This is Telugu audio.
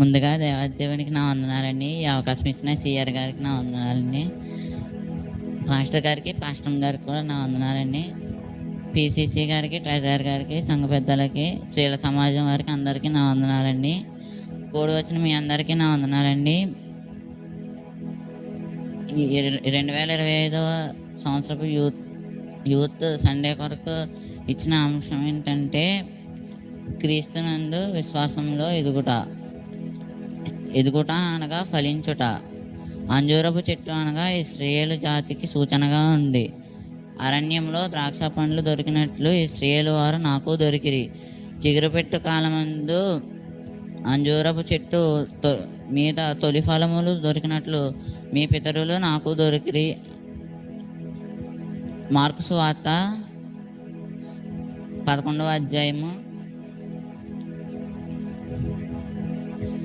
ముందుగా దేవాదేవునికి నా వందనాలండి ఈ అవకాశం ఇచ్చిన సిఆర్ గారికి నా వందనాలండి మాస్టర్ గారికి పాస్టమ్ గారికి కూడా నా వందనాలండి పిసిసి గారికి ట్రెజర్ గారికి సంఘ పెద్దలకి స్త్రీల సమాజం వారికి అందరికీ నా వందనాలండి కూడి వచ్చిన మీ అందరికీ నా వందనాలండి రెండు వేల ఇరవై ఐదవ సంవత్సరపు యూత్ యూత్ సండే కొరకు ఇచ్చిన అంశం ఏంటంటే క్రీస్తునందు విశ్వాసంలో ఎదుగుట. ఎదుగుట అనగా ఫలించుట. అంజూరపు చెట్టు అనగా ఇస్రాయేలు జాతికి సూచనగా ఉంది. అరణ్యంలో ద్రాక్ష పండ్లు దొరికినట్లు ఇస్రాయేలు వారు నాకు దొరికిరి. చిగురుపెట్టు కాలమందు అంజూరపు చెట్టు తొ- మీద తొలి ఫలములు దొరికినట్లు మీ పితరులు నాకు దొరికిరి. మార్కు సువార్త పదకొండవ అధ్యాయము.